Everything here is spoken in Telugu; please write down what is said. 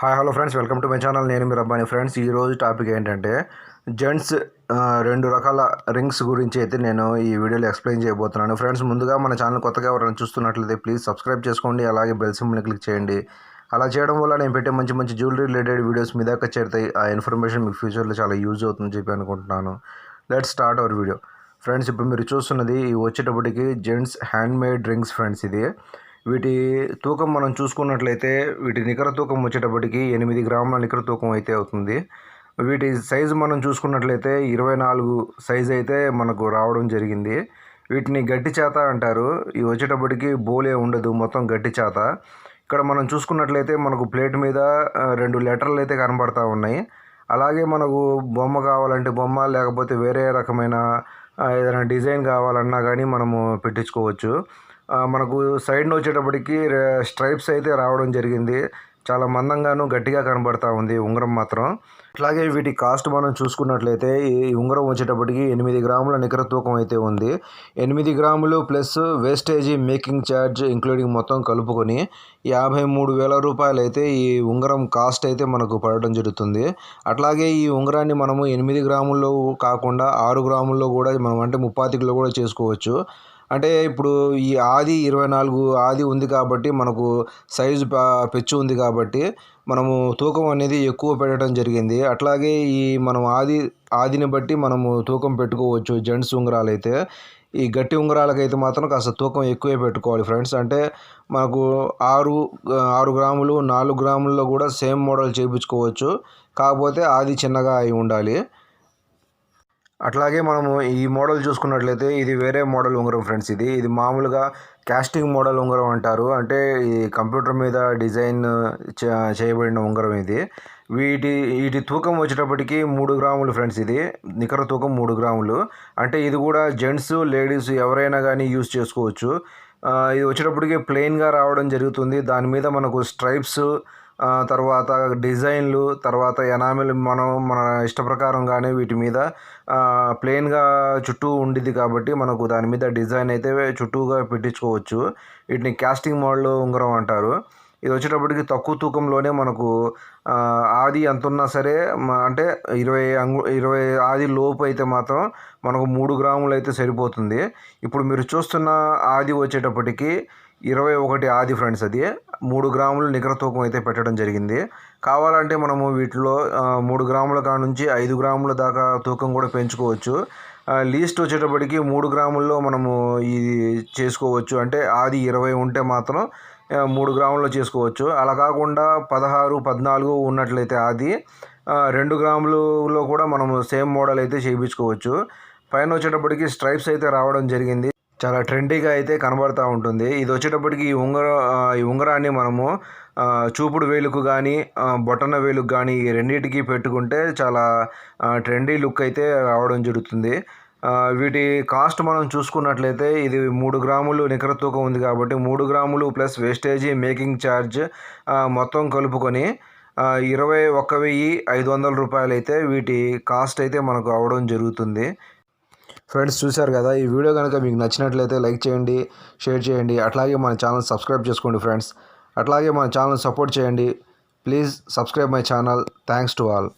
Hi hello friends welcome to my channel నేను మీరు అబ్బాయి ఫ్రెండ్స్ ఈ రోజు టాపిక్ ఏంటంటే జెంట్స్ రెండు రకాల రింగ్స్ గురించి అయితే నేను ఈ వీడియోలో ఎక్స్ప్లెయిన్ చేయబోతున్నాను. ఫ్రెండ్స్ ముందుగా మన ఛానల్ కొత్తగా ఎవరైనా చూస్తున్నట్లయితే ప్లీజ్ సబ్స్క్రైబ్ చేసుకోండి. అలాగే బెల్ సింబల్ని క్లిక్ చేయండి. అలా చేయడం వల్ల నేను పెట్టే మంచి మంచి జ్యువెలరీ రిలేటెడ్ వీడియోస్ మీ దాకా చేరుతాయి. ఆ ఇన్ఫర్మేషన్ మీకు ఫ్యూచర్లో చాలా యూజ్ అవుతుందని చెప్పి అనుకుంటున్నాను. Let start our video friends ఇప్పుడు మీరు చూస్తున్నది ఇవి వచ్చేటప్పటికి gents hand made rings friends ఇది. వీటి తూకం మనం చూసుకున్నట్లయితే వీటి నికర తూకం వచ్చేటప్పటికి ఎనిమిది గ్రాముల నికర తూకం అయితే అవుతుంది. వీటి సైజు మనం చూసుకున్నట్లయితే ఇరవై నాలుగు సైజు అయితే మనకు రావడం జరిగింది. వీటిని గట్టి చేత అంటారు. ఇవి వచ్చేటప్పటికి బోలే ఉండదు మొత్తం గట్టి చేత. ఇక్కడ మనం చూసుకున్నట్లయితే మనకు ప్లేట్ మీద రెండు లెటర్లు అయితే కనబడతా ఉన్నాయి. అలాగే మనకు బొమ్మ కావాలంటే బొమ్మ లేకపోతే వేరే రకమైన ఏదైనా డిజైన్ కావాలన్నా కానీ మనము పెట్టించుకోవచ్చు. మనకు సైడ్న వచ్చేటప్పటికి స్ట్రైప్స్ అయితే రావడం జరిగింది. చాలా మందంగాను గట్టిగా కనబడతా ఉంది ఉంగరం మాత్రం. అట్లాగే వీటి కాస్ట్ మనం చూసుకున్నట్లయితే ఈ ఉంగరం వచ్చేటప్పటికి ఎనిమిది గ్రాముల నికర తూకం అయితే ఉంది. ఎనిమిది గ్రాములు plus wastage making charge including మొత్తం కలుపుకొని యాభై మూడు వేల రూపాయలు అయితే ఈ ఉంగరం కాస్ట్ అయితే మనకు పడడం జరుగుతుంది. అట్లాగే ఈ ఉంగరాన్ని మనము ఎనిమిది గ్రాముల్లో కాకుండా ఆరు గ్రాముల్లో కూడా మనం అంటే ముప్పాతికిలో కూడా చేసుకోవచ్చు. అంటే ఇప్పుడు ఈ ఆది ఇరవై నాలుగు ఆది ఉంది కాబట్టి మనకు సైజు పెచ్చు ఉంది కాబట్టి మనము తూకం అనేది ఎక్కువ పెట్టడం జరిగింది. అట్లాగే ఈ మనం ఆది ఆదిని బట్టి మనము తూకం పెట్టుకోవచ్చు జెంట్స్ ఉంగరాలు అయితే ఈ గట్టి ఉంగరాలకైతే మాత్రం కాస్త తూకం ఎక్కువే పెట్టుకోవాలి ఫ్రెండ్స్. అంటే మనకు ఆరు ఆరు గ్రాములు నాలుగు గ్రాముల్లో కూడా సేమ్ మోడల్ చేయించుకోవచ్చు కాకపోతే ఆది చిన్నగా అయి ఉండాలి. అట్లాగే మనము ఈ మోడల్ చూసుకున్నట్లయితే ఇది వేరే మోడల్ ఉంగరం ఫ్రెండ్స్ ఇది. ఇది మామూలుగా క్యాస్టింగ్ మోడల్ ఉంగరం అంటారు. అంటే ఈ కంప్యూటర్ మీద డిజైన్ చే- చేయబడిన ఉంగరం ఇది. వీటి వీటి తూకం వచ్చేటప్పటికి మూడు గ్రాములు ఫ్రెండ్స్ ఇది. నికర తూకం మూడు గ్రాములు. అంటే ఇది కూడా జెంట్స్ లేడీస్ ఎవరైనా కానీ యూస్ చేసుకోవచ్చు. ఇది వచ్చేటప్పటికి ప్లెయిన్గా రావడం జరుగుతుంది. దాని మీద మనకు స్ట్రైప్స్ తర్వాత డిజైన్లు తర్వాత ఎనామిల్ మనం మన ఇష్ట ప్రకారంగానే వీటి మీద ప్లెయిన్గా చుట్టూ ఉండిద్ది కాబట్టి మనకు దాని మీద డిజైన్ అయితే చుట్టూగా పెట్టించుకోవచ్చు. వీటిని క్యాస్టింగ్ మోడల్ ఉంగరం అంటారు. ఇది వచ్చేటప్పటికి తక్కువ తూకంలోనే మనకు ఆది ఎంత ఉన్నా సరే అంటే ఇరవై అంగు ఇరవై ఆది లోపు అయితే మాత్రం మనకు మూడు గ్రాములు అయితే సరిపోతుంది. ఇప్పుడు మీరు చూస్తున్న ఆది వచ్చేటప్పటికి ఇరవై ఒకటి ఆది ఫ్రెండ్స్ అది. మూడు గ్రాములు నికర తూకం అయితే పెట్టడం జరిగింది. కావాలంటే మనము వీటిలో మూడు గ్రాముల కాడ నుంచి ఐదు గ్రాముల దాకా తూకం కూడా పెంచుకోవచ్చు. లీస్ట్ వచ్చేటప్పటికి మూడు గ్రాముల్లో మనము ఇది చేసుకోవచ్చు. అంటే ఆది ఇరవై ఉంటే మాత్రం మూడు గ్రాముల్లో చేసుకోవచ్చు. అలా కాకుండా పదహారు పద్నాలుగు ఉన్నట్లయితే ఆది రెండు గ్రాములలో కూడా మనము సేమ్ మోడల్ అయితే చేయించుకోవచ్చు. పైన వచ్చేటప్పటికి స్ట్రైప్స్ అయితే రావడం జరిగింది. చాలా ట్రెండీగా అయితే కనబడతా ఉంటుంది. ఇది వచ్చేటప్పటికి ఈ ఉంగర ఈ ఉంగరాన్ని మనము చూపుడు వేలుకు కానీ బొటన వేలుకు కానీ ఈ రెండింటికి పెట్టుకుంటే చాలా ట్రెండీ లుక్ అయితే రావడం జరుగుతుంది. వీటి కాస్ట్ మనం చూసుకున్నట్లయితే ఇది మూడు గ్రాములు నికర తూకం ఉంది కాబట్టి మూడు గ్రాములు ప్లస్ వేస్టేజీ మేకింగ్ ఛార్జ్ మొత్తం కలుపుకొని ఇరవై ఒక్క వెయ్యి ఐదు వందల రూపాయలు అయితే వీటి కాస్ట్ అయితే మనకు అవడం జరుగుతుంది. ఫ్రెండ్స్ చూశారు కదా ఈ వీడియో కనుక మీకు నచ్చినట్లయితే లైక్ చేయండి షేర్ చేయండి అట్లాగే మన ఛానల్ సబ్స్క్రైబ్ చేసుకోండి ఫ్రెండ్స్. అట్లాగే మన ఛానల్ సపోర్ట్ చేయండి. Please subscribe my channel. Thanks to all.